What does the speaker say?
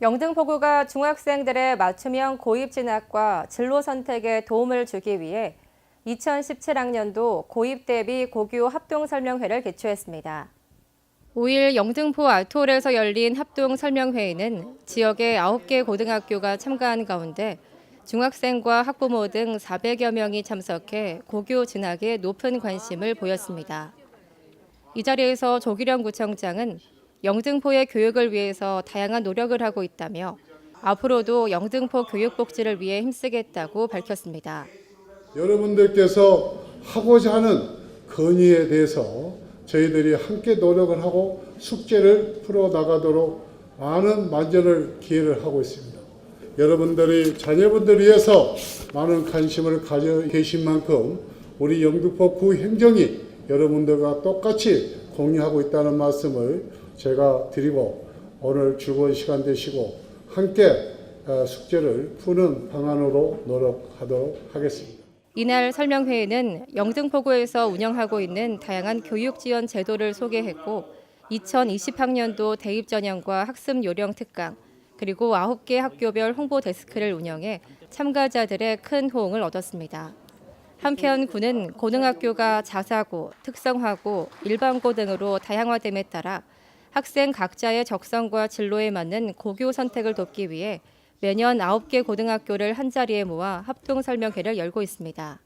영등포구가 중학생들의 맞춤형 고입 진학과 진로 선택에 도움을 주기 위해 2017학년도 고입 대비 고교 합동 설명회를 개최했습니다. 5일 영등포 아트홀에서 열린 합동 설명회에는 지역의 9개 고등학교가 참가한 가운데 중학생과 학부모 등 400여 명이 참석해 고교 진학에 높은 관심을 보였습니다. 이 자리에서 조기령 구청장은 영등포의 교육을 위해서 다양한 노력을 하고 있다며 앞으로도 영등포 교육 복지를 위해 힘쓰겠다고 밝혔습니다. 여러분들께서 하고자 하는 건의에 대해서 저희들이 함께 노력을 하고 숙제를 풀어 나가도록 많은 만전을 기회를 하고 있습니다. 여러분들이 자녀분들 위해서 많은 관심을 가져 계신 만큼 우리 영등포 구 행정이 여러분들과 똑같이 공유하고 있다는 말씀을 제가 드리고 오늘 즐거운 시간 되시고 함께 어, 숙제를 푸는 방안으로 노력하도록 하겠습니다. 이날 설명회에는 영등포구에서 운영하고 있는 다양한 교육 지원 제도를 소개했고 2020학년도 대입 전형과 학습 요령 특강 그리고 9개 학교별 홍보 데스크를 운영해 참가자들의 큰 호응을 얻었습니다. 한편 구는 고등학교가 자사고, 특성화고, 일반고 등으로 다양화됨에 따라 학생 각자의 적성과 진로에 맞는 고교 선택을 돕기 위해 매년 9개 고등학교를 한자리에 모아 합동 설명회를 열고 있습니다.